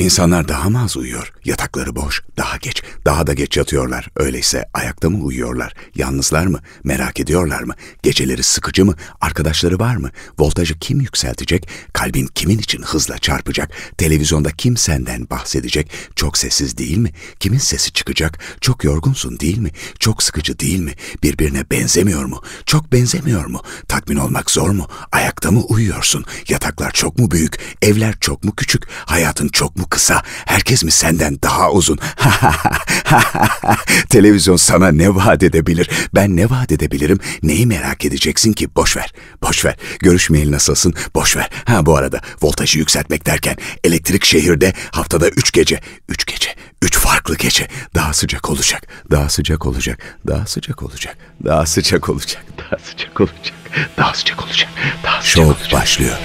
İnsanlar daha mı az uyuyor? Yatakları boş, daha geç, daha da geç yatıyorlar. Öyleyse ayakta mı uyuyorlar? Yalnızlar mı? Merak ediyorlar mı? Geceleri sıkıcı mı? Arkadaşları var mı? Voltajı kim yükseltecek? Kalbin kimin için hızla çarpacak? Televizyonda kim senden bahsedecek? Çok sessiz değil mi? Kimin sesi çıkacak? Çok yorgunsun değil mi? Çok sıkıcı değil mi? Birbirine benzemiyor mu? Çok benzemiyor mu? Tatmin olmak zor mu? Ayakta mı uyuyorsun? Yataklar çok mu büyük? Evler çok mu küçük? Hayatın çok mu kısa? Herkes mi senden daha uzun? Televizyon sana ne vaat edebilir? Ben ne vaat edebilirim? Neyi merak edeceksin ki? Boş ver. Boş ver. Görüşmeyeli nasılsın? Boş ver. Ha bu arada voltajı yükseltmek derken elektrik şehirde haftada üç gece. Üç gece. Üç farklı gece. Daha sıcak olacak. Daha sıcak olacak. Daha sıcak olacak. Daha sıcak olacak. Daha sıcak olacak. Daha sıcak olacak. Daha sıcak olacak. Şov başlıyor.